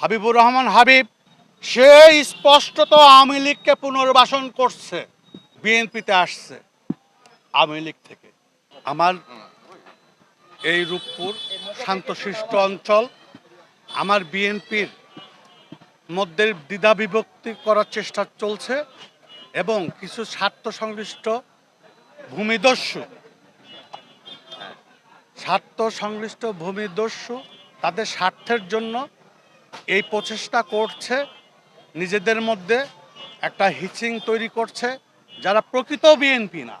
হাবিবুর রহমান হাবিব সে স্পষ্টত আওয়ামী লীগকে পুনর্বাসন করছে, বিএনপিতে আসছে, আওয়ামী লীগ থেকে। আমার এই রূপপুর শান্তশিষ্ট অঞ্চল, আমার বিএনপির মধ্যে দ্বিধা বিভক্তি করার চেষ্টা চলছে এবং কিছু স্বার্থ সংশ্লিষ্ট ভূমিদস্যু, স্বার্থ সংশ্লিষ্ট ভূমিদস্যু তাদের স্বার্থের জন্য এই প্রচেষ্টা করছে, নিজেদের মধ্যে একটা হিচিং তৈরি করছে, যারা প্রকৃত বিএনপি না,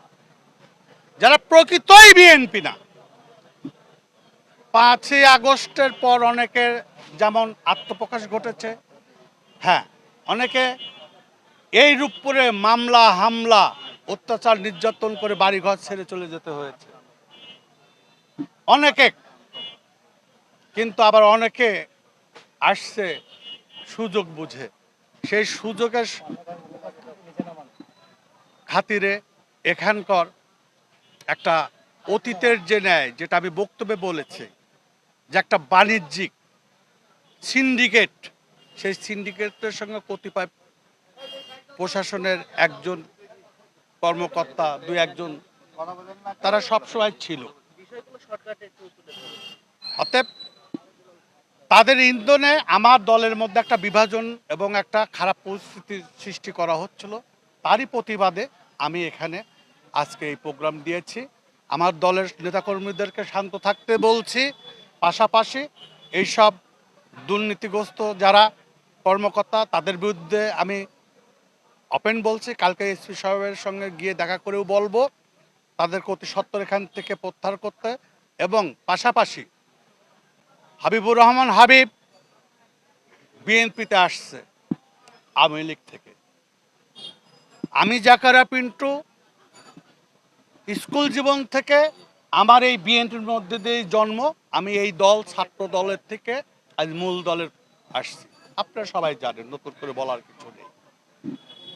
যারা প্রকৃতই বিএনপি না। পাঁচই আগস্টের পর অনেকের যেমন আত্মপ্রকাশ ঘটেছে হ্যাঁ অনেকে এই রূপপুরে মামলা, হামলা, অত্যাচার, নির্যাতন করে বাড়িঘর ছেড়ে চলে যেতে হয়েছে। অনেকে, কিন্তু আবার অনেকে আসছে সুযোগ বুঝে। সেই সুযোগের খাতিরে এখানকার একটা অতীতের যে ন্যায়, যেটা আমি বক্তব্যে বলেছি, যে একটা বাণিজ্যিক সিন্ডিকেট সেই সিন্ডিকেটের সঙ্গে কতিপয় প্রশাসনের একজন কর্মকর্তা, দুই একজন, তারা সবসময় ছিল। তাদের ইন্ধনে আমার দলের মধ্যে একটা বিভাজন এবং একটা খারাপ পরিস্থিতি সৃষ্টি করা হচ্ছিল। তারই প্রতিবাদে আমি এখানে আজকে এই প্রোগ্রাম দিয়েছি। আমার দলের নেতাকর্মীদেরকে শান্ত থাকতে বলছি। পাশাপাশি এইসব দুর্নীতিগ্রস্ত যারা কর্মকর্তা, তাদের বিরুদ্ধে আমি অপেন বলছি। কালকে এসপি সাহেবের সঙ্গে গিয়ে দেখা করেও বলব। তাদেরকে অতি সত্তর এখান থেকে প্রত্যাহার করতে এবং পাশাপাশি হাবিবুর রহমান, হাবিব, বিএনপিতে আসছে আওয়ামী লীগ থেকে। আমি জাকারা পিন্টু, স্কুল জীবন থেকে আমার এই বিএনপির মধ্যে দিয়ে জন্ম। আমি এই দল, ছাত্র দলের থেকে আজ মূল দলের আসছি। আপনারা সবাই জানেন, নতুন করে বলার কিছু নেই।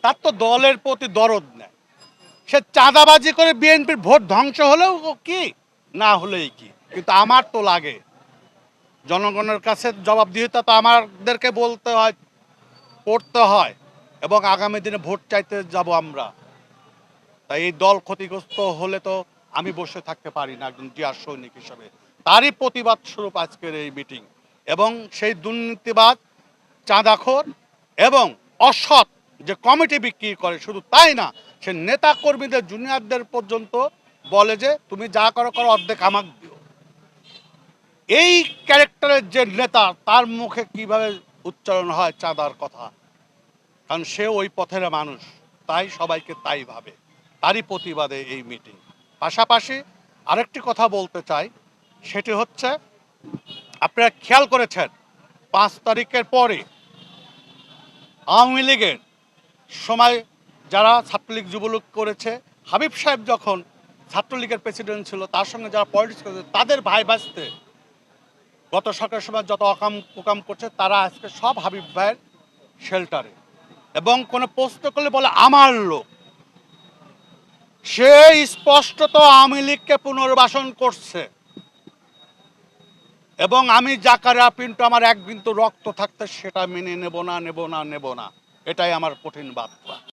তার তো দলের প্রতি দরদ নেই। সে চাঁদাবাজি করে বিএনপির ভোট ধ্বংস হলেও কি? না হলেই কি? কিন্তু আমার তো লাগে। জনগণের কাছে জবাবদিহিতা তো আমাদেরকে বলতে হয় পড়তে হয় এবং আগামী দিনে ভোট চাইতে যাব আমরা। তাই এই দল ক্ষতিগ্রস্ত হলে তো আমি বসে থাকতে পারি না একজন জিয়ার সৈনিক হিসাবে। তারই প্রতিবাদ স্বরূপ আজকের এই মিটিং এবং সেই দুর্নীতিবাদ চাঁদাখোর এবং অসৎ যে কমিটি বিক্রি করে শুধু তাই না, সে নেতা কর্মীদের জুনিয়রদের পর্যন্ত বলে যে, তুমি যা করো করো, অর্ধেক আমাকে দিও। এই ক্যারেক্টারের যে নেতা, তার মুখে কীভাবে উচ্চারণ হয় চাঁদার কথা? কারণ সে ওই পথের মানুষ, তাই সবাইকে তাই ভাবে। তারই প্রতিবাদে এই মিটিং। পাশাপাশি আরেকটি কথা বলতে চাই, সেটি হচ্ছে, আপনারা খেয়াল করেছেন, পাঁচ তারিখের পরে আওয়ামী লীগের সময় যারা ছাত্রলীগ যুবলীগ করেছে, হাবিব সাহেব যখন ছাত্রলীগের প্রেসিডেন্ট ছিল, তার সঙ্গে যারা পলিটিক্স করেছে, তাদের ভাই বাঁচতে গত সরকারের সময় যত অকাম কুকাম করছে, তারা আজকে সব হাবিব ভাইয়ের শেল্টারে এবং কোনো প্রশ্ন করলে বলে, আমার লোক। সে স্পষ্টত আওয়ামী লীগকে পুনর্বাসন করছে। এবং আমি জাকারা পিন্টু, আমার এক বিন্দু রক্ত থাকতে সেটা মেনে নেব না নেব না নেব না। এটাই আমার কঠিন বার্তা।